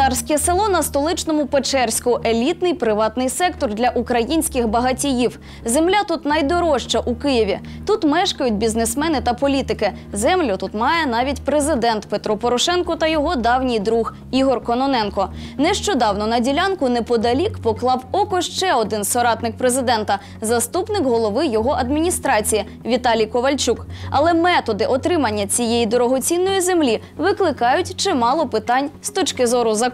Царське село на столичному Печерську елітний приватний сектор для українських багатіїв. Земля тут найдорожча у Києві. Тут мешкають бізнесмени та політики. Землю тут має навіть президент Петро Порошенко та його давній друг Ігор Кононенко. Нещодавно на ділянку неподалік поклав око ще один соратник президента, заступник голови його адміністрації Віталій Ковальчук. Але методи отримання цієї дорогоцінної землі викликають чимало питань з точки зору закону.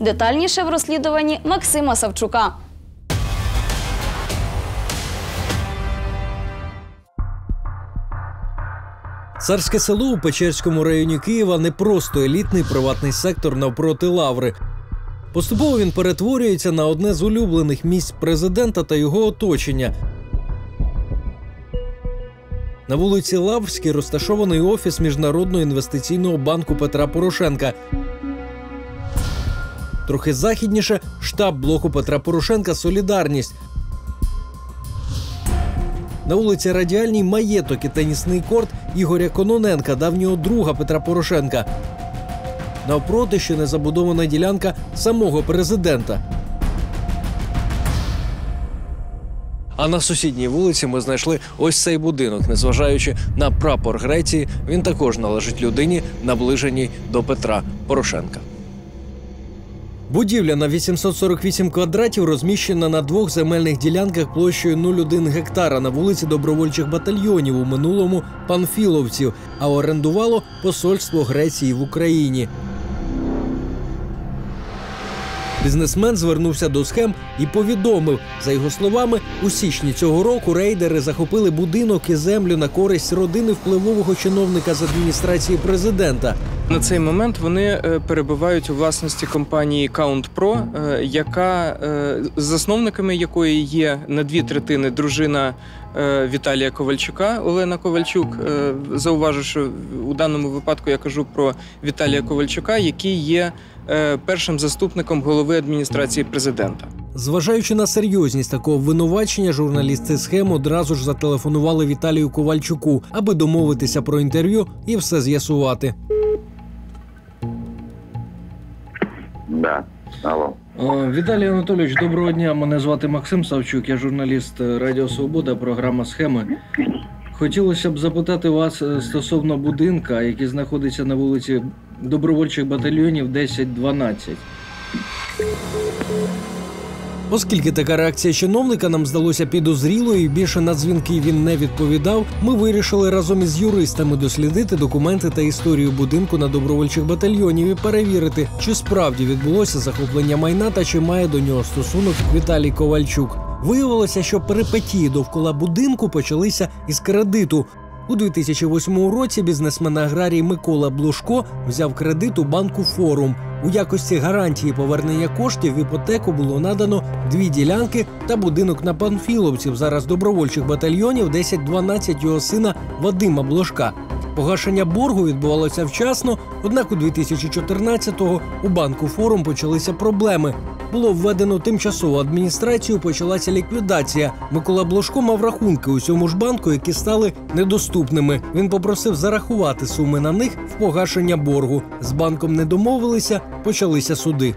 Детальніше в розслідуванні Максима Савчука. Царське село у Печерському районі Києва не просто елітний приватний сектор навпроти лаври. Поступово він перетворюється на одне з улюблених місць президента та його оточення. На вулиці Лаврській розташований офіс Міжнародного інвестиційного банку Петра Порошенка. Трохи західніше штаб блоку Петра Порошенка Солідарність. На вулиці Радіальній маєток і тенісний корт Ігоря Кононенка, давнього друга Петра Порошенка. Навпроти ще не забудована ділянка самого президента. А на сусідній вулиці ми знайшли ось цей будинок. Незважаючи на прапор Греції, він також належить людині, наближеній до Петра Порошенка. Будівля на 848 квадратів розміщена на двох земельних ділянках площею 0,1 гектара на вулиці добровольчих батальйонів у минулому панфіловців, а орендувало посольство Греції в Україні. Бізнесмен звернувся до схем і повідомив, за його словами, у січні цього року рейдери захопили будинок і землю на користь родини впливового чиновника з адміністрації президента. На цей момент вони е, перебувають у власності компанії Count Pro, е, яка е, засновниками якої є на дві третини дружина Віталія Ковальчука Олена Ковальчук. Зауважу, що у даному випадку я кажу про Віталія Ковальчука, який є першим заступником голови адміністрації президента. Зважаючи на серйозність такого обвинувачення, журналісти схем одразу ж зателефонували Віталію Ковальчуку, аби домовитися про інтерв'ю і все з'ясувати. Да. Алло. Віталій Анатолійович, доброго дня. Мене звати Максим Савчук, я журналіст е, Радіо Свобода, програма Схеми. Хотілося б запитати вас е, стосовно будинка, який знаходиться на вулиці добровольчих батальйонів 10-12. Оскільки така реакція чиновника нам здалося підозрілою і більше на дзвінки він не відповідав, ми вирішили разом із юристами дослідити документи та історію будинку на добровольчих батальйонів і перевірити, чи справді відбулося захоплення майна та чи має до нього стосунок Віталій Ковальчук. Виявилося, що перипетії довкола будинку почалися із кредиту. У 2008 році бізнесмен аграрій Микола Блушко взяв кредит у банку Форум. У якості гарантії повернення коштів в іпотеку було надано дві ділянки та будинок на Панфіловців, зараз добровольчих батальйонів 10-12 його сина Вадима Блошка. Погашення боргу відбувалося вчасно, однак у 2014-го у банку Форум почалися проблеми. Було введено тимчасову адміністрацію, почалася ліквідація. Микола Блошко мав рахунки у цьому ж банку, які стали недоступними. Він попросив зарахувати суми на них в погашення боргу. З банком не домовилися, почалися суди.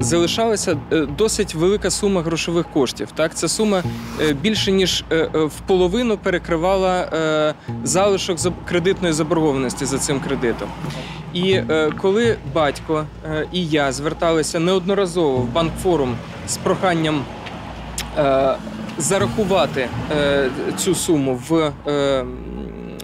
залишалася е, досить велика сума грошових коштів. Так, ця сума е, більше ніж е, в половину перекривала залишок кредитної заборгованості за цим кредитом. І е, коли батько е, і я зверталися неодноразово в банк форум з проханням е, зарахувати е, цю суму в е,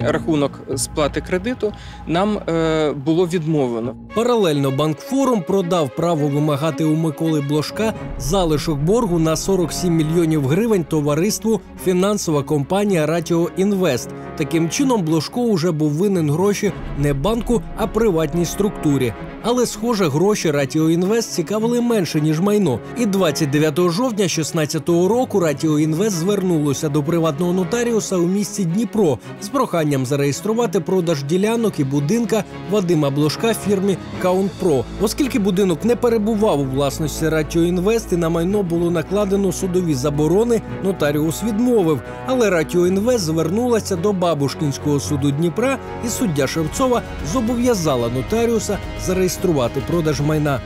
рахунок сплати кредиту, нам е, було відмовлено. Паралельно банк Форум продав право вимагати у Миколи Блошка залишок боргу на 47 мільйонів гривень товариству фінансова компанія Ратіо Інвест. Таким чином, Блошко уже був винен гроші не банку, а приватній структурі. Але, схоже, гроші Ратіо Інвест цікавили менше ніж майно. І 29 жовтня 2016 року Ратіо Інвест звернулося до приватного нотаріуса у місті Дніпро з проханням зареєструвати продаж ділянок і будинка Вадима Блошка фірмі Pro. Оскільки будинок не перебував у власності Ратіо Інвест і на майно було накладено судові заборони, нотаріус відмовив. Але Ратіо Інвест звернулася до Бабушкінського суду Дніпра, і суддя Шевцова зобов'язала нотаріуса зареєструвати продаж майна.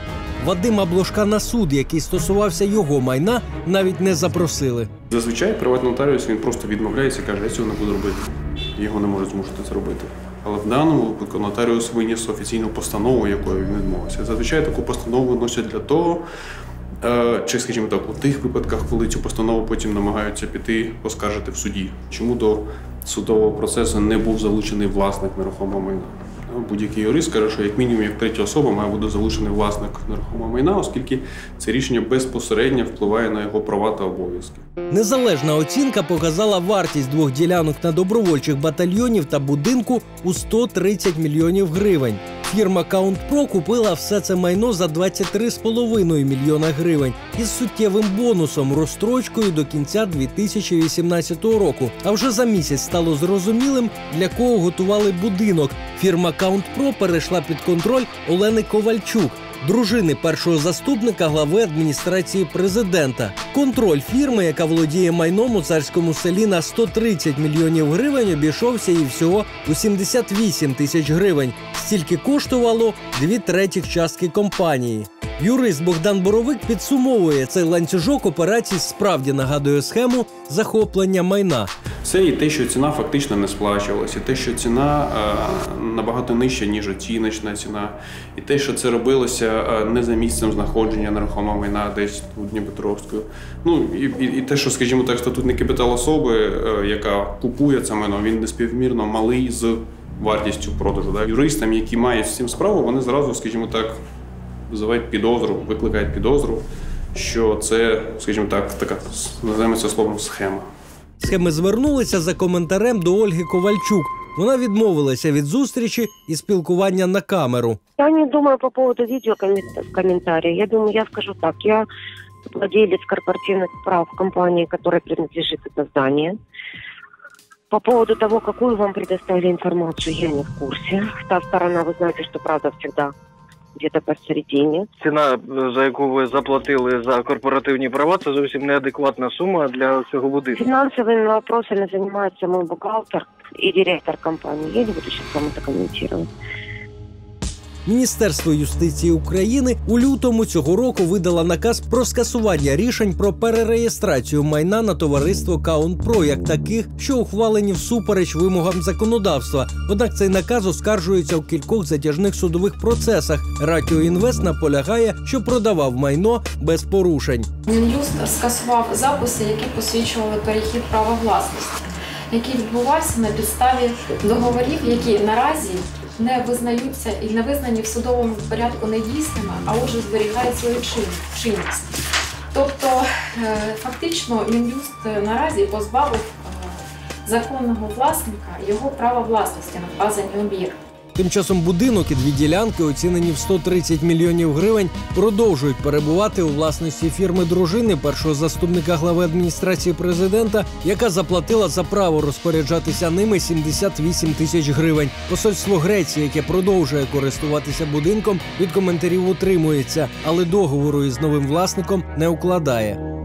Вадима Блошка на суд, який стосувався його майна, навіть не запросили. Зазвичай приватний нотаріус він просто відмовляється і каже, я цього не буду робити. Його не можуть змусити це робити. Але в даному випадку нотаріус виніс офіційну постанову, якою він відмовився. Зазвичай таку постанову носять для того, е, чи, скажімо так, у тих випадках, коли цю постанову потім намагаються піти поскаржити в суді. Чому до судового процесу не був залучений власник нерухомого майна? Будь-який юрист каже, що як мінімум як третя особа має бути залучений власник нерухомого майна, оскільки це рішення безпосередньо впливає на його права та обов'язки. Незалежна оцінка показала вартість двох ділянок на добровольчих батальйонів та будинку у 130 мільйонів гривень. Фірма CountPro купила все це майно за 23,5 мільйона гривень із суттєвим бонусом розстрочкою до кінця 2018 року. А вже за місяць стало зрозумілим, для кого готували будинок. Фірма CountPro перейшла під контроль Олени Ковальчук, дружини першого заступника глави адміністрації президента. Контроль фірми, яка володіє майном у царському селі на 130 мільйонів гривень, обійшовся їй всього у 78 тисяч гривень. Стільки коштувало дві третіх частки компанії. Юрист Богдан Боровик підсумовує цей ланцюжок операцій справді нагадує схему захоплення майна. Це і те, що ціна фактично не сплачувалася, і те, що ціна е, набагато нижча, ніж оціночна ціна, і те, що це робилося е, не за місцем знаходження нерухомого майна десь у Дніпропетровську. Ну і, і, і те, що, скажімо так, статутний капітал особи, е, яка купує це майно, він неспівмірно малий з вартістю продажу. Да? Юристам, які мають з цим справу, вони зразу, скажімо так, визивають підозру, викликають підозру, що це, скажімо так, така називаємо це словом схема. Схеми звернулися за коментарем до Ольги Ковальчук. Вона відмовилася від зустрічі і спілкування на камеру. Я не думаю по поводу видео коммен- комментария. Я думаю, я скажу так. Я владелец корпоративных прав компании, которой принадлежит это здание. По поводу того, какую вам предоставили информацию, я не в курсе. Та сторона, вы знаете, что правда всегда где-то посередине. Ціна, за яку ви заплатили за корпоративні права, це зовсім неадекватна сума для цього будинку. Фінансовими вопросами займається мой бухгалтер і директор компанії. Я не буду сейчас вам это комментировать. Міністерство юстиції України у лютому цього року видало наказ про скасування рішень про перереєстрацію майна на товариство Каунпро як таких, що ухвалені всупереч вимогам законодавства. Однак цей наказ оскаржується у кількох затяжних судових процесах. Ратіо Інвест наполягає, що продавав майно без порушень. Мін'юст скасував записи, які посвідчували перехід права власності, який відбувався на підставі договорів, які наразі не визнаються і не визнані в судовому порядку недійсними, а отже зберігають свою чинність. Тобто, е, фактично, Мін'юст наразі позбавив е, законного власника його права власності на вказані об'єкти. Тим часом будинок і дві ділянки, оцінені в 130 мільйонів гривень, продовжують перебувати у власності фірми дружини першого заступника глави адміністрації президента, яка заплатила за право розпоряджатися ними 78 тисяч гривень. Посольство Греції, яке продовжує користуватися будинком, від коментарів утримується, але договору із новим власником не укладає.